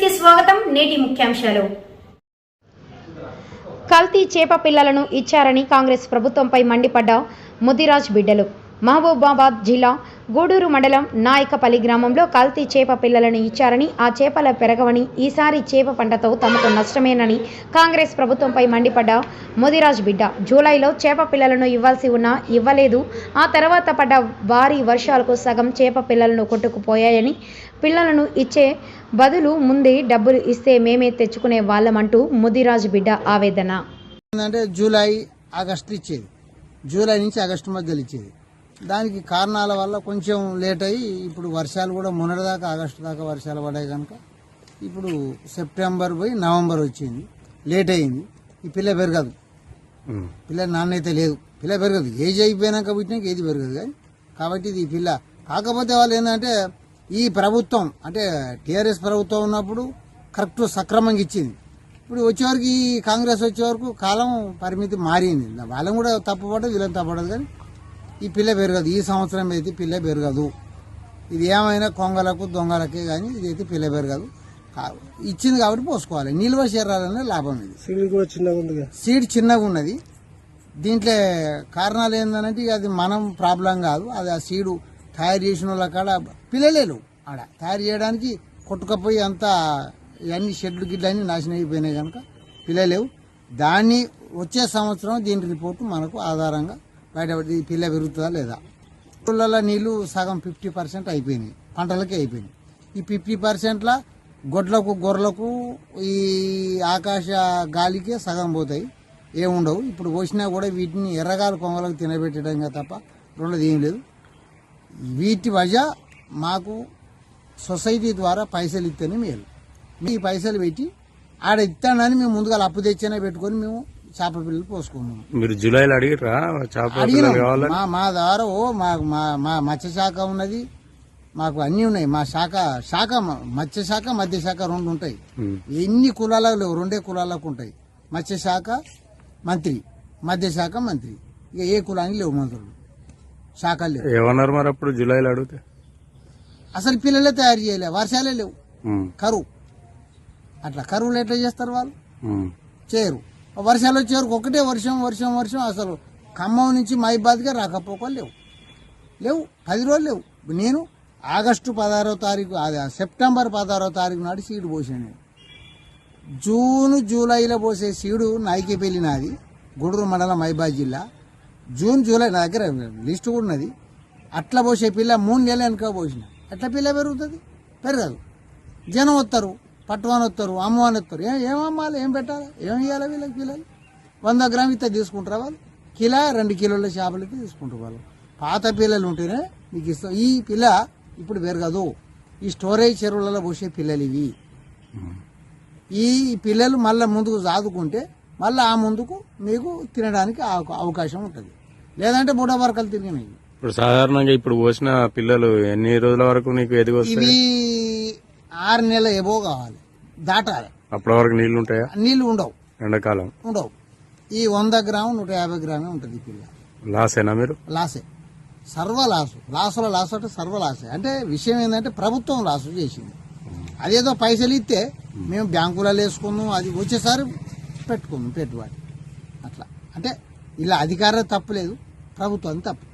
కి నేటి ముఖ్యాంశాలు. కల్తీ చేప పిల్లలను ఇచ్చారని కాంగ్రెస్ ప్రభుత్వంపై మండిపడ్డ ముదిరాజ్ బిడ్డలు. మహబూబాబాద్ జిల్లా గూడూరు మండలం నాయకపల్లి గ్రామంలో కల్తీ చేప పిల్లలను ఇచ్చారని ఆ చేపల పెరగవని ఈసారి చేప పంటతో తమకు నష్టమేనని కాంగ్రెస్ ప్రభుత్వంపై మండిపడ్డ ముదిరాజ్ బిడ్డ. జూలైలో చేప పిల్లలను ఇవ్వాల్సి ఉన్నా ఇవ్వలేదు. ఆ తర్వాత పడ్డ భారీ వర్షాలకు సగం చేప పిల్లలను కొట్టుకుపోయాయని పిల్లలను ఇచ్చే బదులు ముందే డబ్బులు ఇస్తే మేమే తెచ్చుకునే వాళ్ళమంటూ ముదిరాజ్ బిడ్డ ఆవేదన. జూలై ఆగస్టు ఇచ్చేది. జూలై నుంచి ఆగస్టు మధ్యలో ఇచ్చేది. దానికి కారణాల వల్ల కొంచెం లేట్ అయ్యి ఇప్పుడు వర్షాలు కూడా మొన్నటిదాకా ఆగస్టు దాకా వర్షాలు పడాయి కనుక ఇప్పుడు సెప్టెంబర్ పోయి నవంబర్ వచ్చింది. లేట్ అయింది ఈ పిల్ల పెరగదు. పిల్ల నాన్నైతే లేదు. పిల్ల పెరగదు. ఏజ్ అయిపోయినాక పుట్టినాక ఏది పెరగదు కానీ కాబట్టి ఇది ఈ పిల్ల. కాకపోతే వాళ్ళు ఏంటంటే ఈ ప్రభుత్వం అంటే టీఆర్ఎస్ ప్రభుత్వం ఉన్నప్పుడు కరెక్ట్ సక్రమంగా ఇచ్చింది. ఇప్పుడు వచ్చేవరకు ఈ కాంగ్రెస్ వచ్చే వరకు కాలం పరిమితి మారింది. వాళ్ళని కూడా తప్పుపడదు వీళ్ళని తప్పడదు కానీ ఈ పిల్ల పెరగదు ఈ సంవత్సరం అయితే పిల్ల పెరగదు ఇది ఏమైనా కొంగలకు దొంగలకే కానీ ఇదైతే పిల్ల పెరగదు ఇచ్చింది కాబట్టి పోసుకోవాలి. నిల్వ చేరాలనే లాభం ఇది. సీడ్ కూడా చిన్నగా ఉంది సీడ్ చిన్నగా ఉన్నది. దీంట్లో కారణాలు ఏంటంటే అది మనం ప్రాబ్లం కాదు. అది ఆ సీడు తయారు చేసిన వాళ్ళ కాడ పిల్లలేరు ఆడ. తయారు చేయడానికి కొట్టుకపోయి అంతా ఇవన్నీ షెడ్లు గిడ్లు అన్ని నాశనం అయిపోయినాయి కనుక పిల్లలేవు. దాన్ని వచ్చే సంవత్సరం దీని రిపోర్టు మనకు ఆధారంగా బయటపడి పిల్ల పెరుగుతుందా లేదా? ఊళ్ళలో నీళ్ళు సగం ఫిఫ్టీ పర్సెంట్ అయిపోయినాయి. పంటలకే అయిపోయినాయి. ఈ ఫిఫ్టీ పర్సెంట్ల గొడ్లకు గొర్రెలకు ఈ ఆకాశ గాలికే సగం పోతాయి. ఏముండవు. ఇప్పుడు పోసినా కూడా వీటిని ఎర్రగాలు కొంగలకు తినబెట్టడంగా తప్ప రెండోది ఏం లేదు. వీటి వజ మాకు సొసైటీ ద్వారా పైసలు ఇస్తేనే మేలు. మీ పైసలు పెట్టి ఆడ ఇస్తానని మేము ముందుగా అప్పు తెచ్చైనా పెట్టుకొని మేము చేపల పిల్లలు పోసుకున్నాము మీరు జూలైలో అడిగిరా పిల్లలు కావాలని? మా మా ద్వారా ఓ మా మా మత్స్య శాఖ ఉన్నది. మాకు అన్నీ ఉన్నాయి. మా శాఖ శాఖ మత్స్య శాఖ మధ్య శాఖ రెండు ఉంటాయి. ఎన్ని కులాలకు లేవు రెండే కులాలకు ఉంటాయి. మత్స్య శాఖ మంత్రి. మధ్య శాఖ మంత్రి. ఇక ఏ కులానికి లేవు మంత్రులు. శాఖలు లేవు. ఏమన్నారు మరి అప్పుడు జూలైలో అడిగితే? అసలు పిల్లలే తయారు చేయలే. వర్షాలే లేవు. కరువు. అట్లా కరువులు ఎట్లా చేస్తారు వాళ్ళు? చేయరు. వర్షాలు వచ్చేవరకు ఒకటే వర్షం వర్షం వర్షం. అసలు ఖమ్మం నుంచి మైబాద్గా రాకపోకలు లేవు. లేవు. పది రోజులు లేవు. నేను ఆగస్టు పదహారో తారీఖు అదే సెప్టెంబర్ పదహారో తారీఖు నాడు సీడు పోసాను. జూన్ జూలైలో పోసే సీడు నాయకేపల్లి నాది గుడూరు మండలం మైబాద్ జిల్లా. జూన్ జూలై నా దగ్గర లిస్టు కూడా ఉన్నది. అట్లా పోసే పిల్ల మూడు నెలలు వెనక పోసిన. అట్లా పిల్ల పెరుగుతుంది? పెరగదు. జనం వస్తారు పట్టువాని వస్తారు అమ్మవాని వస్తారు ఏం ఏం అమ్మాలి ఏం పెట్టాలి? ఏం ఇవ్వాలి వీళ్ళకి పిల్లలు వంద గ్రామ్ ఇస్తే తీసుకుంటారా వాళ్ళు? కిలో రెండు కిలోల చేపలకి తీసుకుంటారు వాళ్ళు. పాత పిల్లలు ఉంటేనే మీకు ఇస్తాం ఈ పిల్ల ఇప్పుడు పెరగదు ఈ స్టోరేజ్ చెరువులలో పోసే పిల్లలు ఇవి. ఈ పిల్లలు మళ్ళీ ముందుకు సాదుకుంటే మళ్ళీ ఆ ముందుకు మీకు తినడానికి అవ- అవకాశం ఉంటుంది. లేదంటే బుడ వరకలు తిరిగినాయి. ఇప్పుడు సాధారణంగా ఇప్పుడు పోసిన పిల్లలు ఎన్ని రోజుల వరకు నీకు ఎదిగి ఇవి ఆరు నెలల ఎబో కావాలి. దాటాలి. అప్పటి వరకు నీళ్ళు ఉంటాయా? నీళ్ళు ఉండవు. ఎండాకాలం. ఉండవు. ఈ వంద గ్రాము నూట యాభై గ్రామే ఉంటుంది ఈ పిల్ల. లాసేనా మీరు? లాసే. సర్వ లాసు. లాసుల లాసు అంటే సర్వ లాసే. అంటే విషయం ఏంటంటే ప్రభుత్వం లాసు చేసింది. అదేదో పైసలు ఇస్తే మేము బ్యాంకులలో వేసుకుందాం అది వచ్చేసారి పెట్టుకుందాం పెట్టుబడి. అట్లా. అంటే ఇలా అధికారం తప్పులేదు ప్రభుత్వం తప్పు.